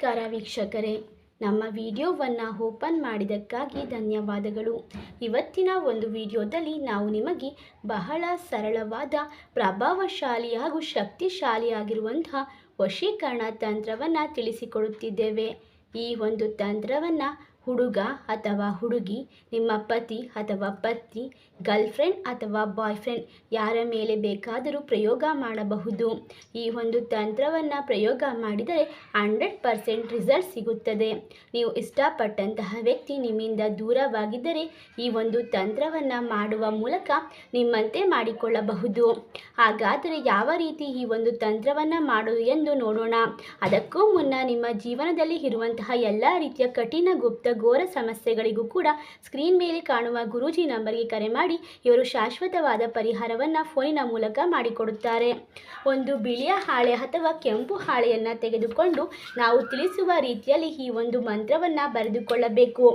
ನಮಸ್ಕಾರ ವೀಕ್ಷಕರೇ. ನಮ್ಮ ವಿಡಿಯೋವನ್ನು ಓಪನ್ ಮಾಡಿದ್ದಕ್ಕಾಗಿ ಧನ್ಯವಾದಗಳು. ಇವತ್ತಿನ ಒಂದು ವಿಡಿಯೋದಲ್ಲಿ ನಾವು ನಿಮಗೆ ಬಹಳ ಸರಳವಾದ, ಪ್ರಭಾವಶಾಲಿ ಹಾಗೂ ಶಕ್ತಿಶಾಲಿಯಾಗಿರುವಂತಹ ವಶೀಕರಣ ತಂತ್ರವನ್ನು ತಿಳಿಸಿಕೊಡುತ್ತಿದ್ದೇವೆ. ಈ ಒಂದು ತಂತ್ರವನ್ನು ಹುಡುಗ ಅಥವಾ ಹುಡುಗಿ, ನಿಮ್ಮ ಪತಿ ಅಥವಾ ಪತ್ನಿ, ಗರ್ಲ್ಫ್ರೆಂಡ್ ಅಥವಾ ಬಾಯ್ಫ್ರೆಂಡ್ ಯಾರ ಮೇಲೆ ಬೇಕಾದರೂ ಪ್ರಯೋಗ ಮಾಡಬಹುದು. ಈ ಒಂದು ತಂತ್ರವನ್ನು ಪ್ರಯೋಗ ಮಾಡಿದರೆ ಹಂಡ್ರೆಡ್ ಪರ್ಸೆಂಟ್ ರಿಸಲ್ಟ್ ಸಿಗುತ್ತದೆ. ನೀವು ಇಷ್ಟಪಟ್ಟಂತಹ ವ್ಯಕ್ತಿ ನಿಮ್ಮಿಂದ ದೂರವಾಗಿದ್ದರೆ ಈ ಒಂದು ತಂತ್ರವನ್ನು ಮಾಡುವ ಮೂಲಕ ನಿಮ್ಮಂತೆ ಮಾಡಿಕೊಳ್ಳಬಹುದು. ಹಾಗಾದರೆ ಯಾವ ರೀತಿ ಈ ಒಂದು ತಂತ್ರವನ್ನು ಮಾಡುವುದು ಎಂದು ನೋಡೋಣ. ಅದಕ್ಕೂ ಮುನ್ನ ನಿಮ್ಮ ಜೀವನದಲ್ಲಿ ಇರುವಂತಹ ಎಲ್ಲ ರೀತಿಯ ಕಠಿಣ ಗುಪ್ತ ಘೋರ ಸಮಸ್ಯೆಗಳಿಗೂ ಕೂಡ ಸ್ಕ್ರೀನ್ ಮೇಲೆ ಕಾಣುವ ಗುರೂಜಿ ನಂಬರ್ಗೆ ಕರೆ ಮಾಡಿ ಇವರು ಶಾಶ್ವತವಾದ ಪರಿಹಾರವನ್ನು ಫೋನಿನ ಮೂಲಕ ಮಾಡಿಕೊಡುತ್ತಾರೆ. ಒಂದು ಬಿಳಿಯ ಹಾಳೆ ಅಥವಾ ಕೆಂಪು ಹಾಳೆಯನ್ನು ತೆಗೆದುಕೊಂಡು ನಾವು ತಿಳಿಸುವ ರೀತಿಯಲ್ಲಿ ಈ ಒಂದು ಮಂತ್ರವನ್ನು ಬರೆದುಕೊಳ್ಳಬೇಕು.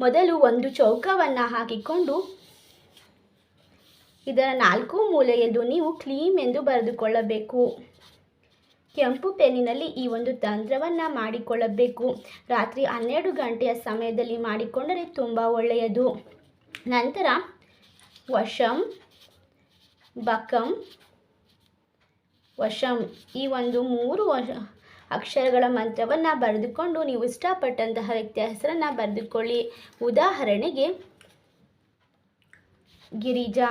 ಮೊದಲು ಒಂದು ಚೌಕವನ್ನು ಹಾಕಿಕೊಂಡು ಇದರ ನಾಲ್ಕು ಮೂಲೆಯಲ್ಲೂ ನೀವು ಕ್ಲೀಮ್ ಎಂದು ಬರೆದುಕೊಳ್ಳಬೇಕು. ಕೆಂಪು ಪೆನ್ನಿನಲ್ಲಿ ಈ ಒಂದು ತಂತ್ರವನ್ನು ಮಾಡಿಕೊಳ್ಳಬೇಕು. ರಾತ್ರಿ ಹನ್ನೆರಡು ಗಂಟೆಯ ಸಮಯದಲ್ಲಿ ಮಾಡಿಕೊಂಡರೆ ತುಂಬ ಒಳ್ಳೆಯದು. ನಂತರ ವಶಂ, ಬಕಂ, ವಶಂ ಈ ಒಂದು ಮೂರು ಅಕ್ಷರಗಳ ಮಂತ್ರವನ್ನು ಬರೆದುಕೊಂಡು ನೀವು ಇಷ್ಟಪಟ್ಟಂತಹ ವ್ಯಕ್ತಿಯ ಹೆಸರನ್ನು ಬರೆದುಕೊಳ್ಳಿ. ಉದಾಹರಣೆಗೆ, ಗಿರಿಜಾ.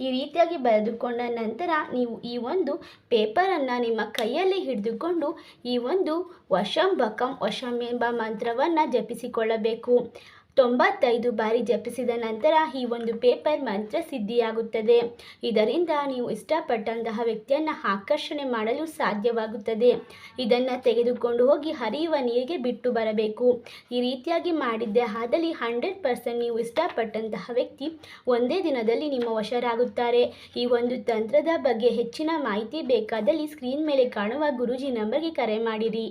ಈ ರೀತಿಯಾಗಿ ಬರೆದುಕೊಂಡ ನಂತರ ನೀವು ಈ ಒಂದು ಪೇಪರನ್ನು ನಿಮ್ಮ ಕೈಯಲ್ಲಿ ಹಿಡಿದುಕೊಂಡು ಈ ಒಂದು ವಶಂ ಬಕಂ ವಶಂ ಎಂಬ ಮಂತ್ರವನ್ನು ಜಪಿಸಿಕೊಳ್ಳಬೇಕು. ತೊಂಬತ್ತೈದು ಬಾರಿ ಜಪಿಸಿದ ನಂತರ ಈ ಒಂದು ಪೇಪರ್ ಮಂತ್ರ ಸಿದ್ಧಿಯಾಗುತ್ತದೆ. ಇದರಿಂದ ನೀವು ಇಷ್ಟಪಟ್ಟಂತಹ ವ್ಯಕ್ತಿಯನ್ನು ಆಕರ್ಷಣೆ ಮಾಡಲು ಸಾಧ್ಯವಾಗುತ್ತದೆ. ಇದನ್ನು ತೆಗೆದುಕೊಂಡು ಹೋಗಿ ಹರಿಯುವ ನೀರಿಗೆ ಬಿಟ್ಟು ಬರಬೇಕು. ಈ ರೀತಿಯಾಗಿ ಮಾಡಿದ್ದೆ ಆದಲ್ಲಿ ಹಂಡ್ರೆಡ್ ಪರ್ಸೆಂಟ್ ನೀವು ಇಷ್ಟಪಟ್ಟಂತಹ ವ್ಯಕ್ತಿ ಒಂದೇ ದಿನದಲ್ಲಿ ನಿಮ್ಮ ವಶರಾಗುತ್ತಾರೆ. ಈ ಒಂದು ತಂತ್ರದ ಬಗ್ಗೆ ಹೆಚ್ಚಿನ ಮಾಹಿತಿ ಬೇಕಾದಲ್ಲಿ ಸ್ಕ್ರೀನ್ ಮೇಲೆ ಕಾಣುವ ಗುರೂಜಿ ನಂಬರ್ಗೆ ಕರೆ ಮಾಡಿರಿ.